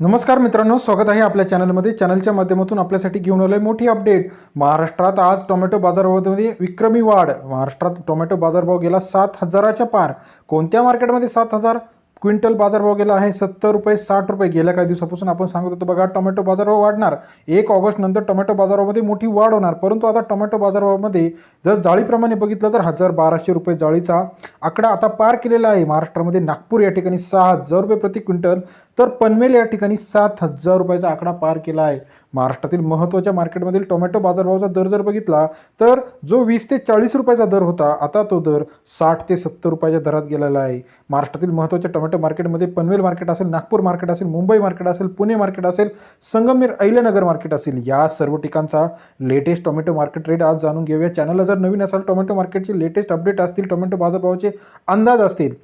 नमस्कार मित्रांनो स्वागत आहे आपल्या चॅनलमध्ये. चॅनलच्या माध्यमातून आपल्यासाठी घेऊन आलोय मोठी अपडेट. महाराष्ट्रात आज टोमॅटो बाजारामध्ये विक्रमी वाढ. महाराष्ट्रात टोमॅटो बाजारभाव गेला सात हजाराच्या पार. कोणत्या मार्केटमध्ये सात हजार? क्विंटल बाजारभाव गेला आहे सत्तर रुपये साठ रुपये. गेल्या काही दिवसापासून आपण सांगत होतो बघा टोमॅटो बाजारभाव वाढणार. एक ऑगस्ट नंतर टोमॅटो बाजारामध्ये मोठी वाढ होणार. परंतु आता टोमॅटो बाजारभावामध्ये जर जाळीप्रमाणे बघितलं तर हजार बाराशे रुपये जाळीचा आकडा आता पार केलेला आहे. महाराष्ट्रामध्ये नागपूर या ठिकाणी सहा हजार रुपये प्रति क्विंटल तर पनवेल या ठिकाणी सात हजार रुपयाचा आकडा पार केला आहे. महाराष्ट्रातील महत्त्वाच्या मार्केटमधील टोमॅटो बाजारभावाचा दर जर बघितला तर जो वीस ते चाळीस रुपयाचा दर होता आता तो दर साठ ते सत्तर रुपयाच्या दरात गेलेला आहे. महाराष्ट्रातील महत्त्वाच्या टोमॅटो मार्केटमध्ये पनवेल मार्केट असेल नागपूर मार्केट असेल मुंबई मार्केट असेल पुणे मार्केट असेल संगमनेर अहिल्यानगर मार्केट असेल या सर्व ठिकाणचा लेटेस्ट टोमॅटो मार्केट रेट आज जाणून घेऊया. चॅनलला जर नवीन असाल टोमॅटो मार्केटचे लेटेस्ट अपडेट असतील टोमॅटो बाजारभावाचे अंदाज असतील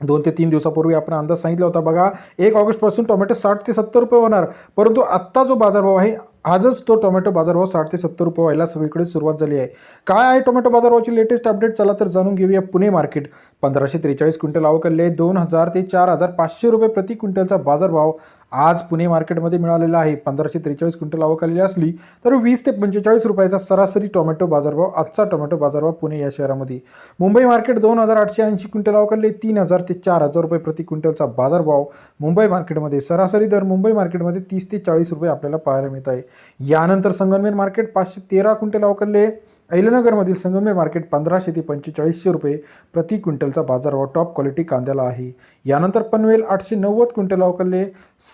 दोन ते तीन दिवसापूर्वी आपण अंदाज सांगितला होता बघा. एक ऑगस्टपासून टोमॅटो साठ ते सत्तर रुपये होणार परंतु आत्ता जो बाजारभाव आहे आजच तो टोमॅटो बाजारभाव साठ ते सत्तर रुपये व्हायला सगळीकडे सुरुवात झाली आहे. काय आहे टोमॅटो बाजारभावाची लेटेस्ट अपडेट चला तर जाणून घेऊया पुणे मार्केट पंधराशे त्रेचाळीस क्विंटल अवकल्ले दोन हजार ते चार हजार पाचशे रुपये प्रति क्विंटलचा बाजारभाव आज पुणे मार्केटमध्ये मिळालेला आहे. पंधराशे त्रेचाळीस क्विंटल आवक असली तर वीस ते पंचेचाळीस रुपयाचा सरासरी टोमॅटो बाजारभाव आजचा टोमॅटो बाजारभाव पुणे या शहरामध्ये. मुंबई मार्केट दोन हजार आठशे ऐंशी क्विंटल आवकले तीन हजार ते चार हजार रुपये प्रति क्विंटलचा बाजारभाव मुंबई मार्केटमध्ये सरासरी दर मुंबई मार्केटमध्ये तीस ते चाळीस रुपये आपल्याला पाहायला मिळत आहे. यानंतर संगमनेर मार्केट पाचशे तेरा क्विंटल अवकलले. अहिलनगरमधील संगमेर मार्केट पंधराशे ते पंचेचाळीसशे रुपये प्रति क्विंटलचा बाजारभाव टॉप क्वालिटी कांद्याला आहे. यानंतर पनवेल आठशे नव्वद क्विंटल अवकलले.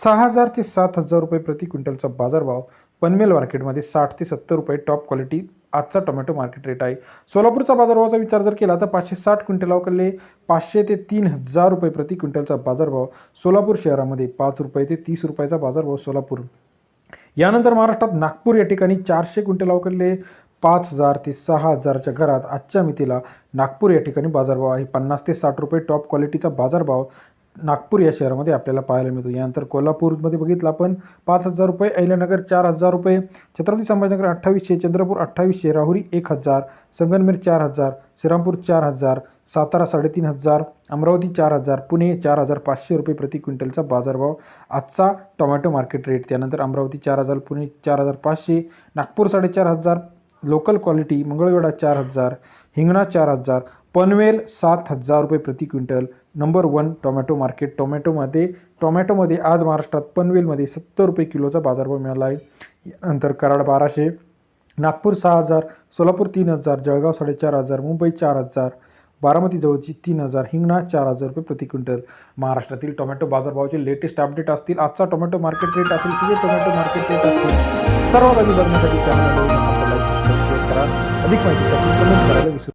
सहा हजार ते सात हजार रुपये प्रति क्विंटलचा बाजारभाव पनवेल मार्केटमध्ये साठ ते सत्तर रुपये टॉप क्वालिटी आजचा टोमॅटो मार्केट रेट आहे. सोलापूरचा बाजारभावाचा विचार जर केला तर पाचशे साठ क्विंटल अवकलले. पाचशे ते तीन हजार रुपये प्रति क्विंटलचा बाजारभाव सोलापूर शहरामध्ये पाच रुपये ते तीस रुपयाचा बाजारभाव सोलापूर यानंतर महाराष्ट्रात नागपूर या ठिकाणी चारशे क्विंटल अवकडले पाच हजार ते सहा हजारच्या घरात आजच्या मितीला नागपूर या ठिकाणी बाजारभाव आहे. पन्नास ते साठ रुपये टॉप क्वालिटीचा बाजारभाव नागपूर या शहरामध्ये आपल्याला पाहायला मिळतो. यानंतर कोल्हापूरमध्ये बघितलं आपण पाच हजार रुपये अहिल्यानगर चार हजार रुपये छत्रपती संभाजीनगर अठ्ठावीसशे चंद्रपूर अठ्ठावीसशे राहुरी एक हजार संगनमेर चार हजार श्रीरामपूर चार हजार सातारा साडेतीन हजार अमरावती चार हजार पुणे चार हजार पाचशे रुपये प्रति क्विंटलचा बाजारभाव. आजचा टोमॅटो मार्केट रेट त्यानंतर अमरावती चार हजार पुणे चार हजार पाचशे नागपूर साडेचार हजार लोकल क्वालिटी मंगळवेढा चार हजार हिंगणा चार हजार पनवेल सात हजार रुपये प्रति quintal. Number one tomato market टोमॅटोमध्ये टोमॅटोमध्ये आज महाराष्ट्रात पनवेलमध्ये सत्तर रुपये किलोचा बाजारभाव मिळाला आहे. नंतर कराड बाराशे नागपूर सहा हजार सोलापूर तीन हजार जळगाव साडेचार हजार मुंबई चार हजार बारामती जवळची तीन हजार हिंगणा चार हजार रुपये प्रति क्विंटल. महाराष्ट्रातील टोमॅटो बाजारभावाचे लेटेस्ट अपडेट असतील. आजचा टोमॅटो मार्केट रेट असेल किती टोमॅटो मार्केट रेट असतील सर्व बघण्यासाठी चॅनल करा. अधिक माहितीसाठी कमेंट करायला विसरू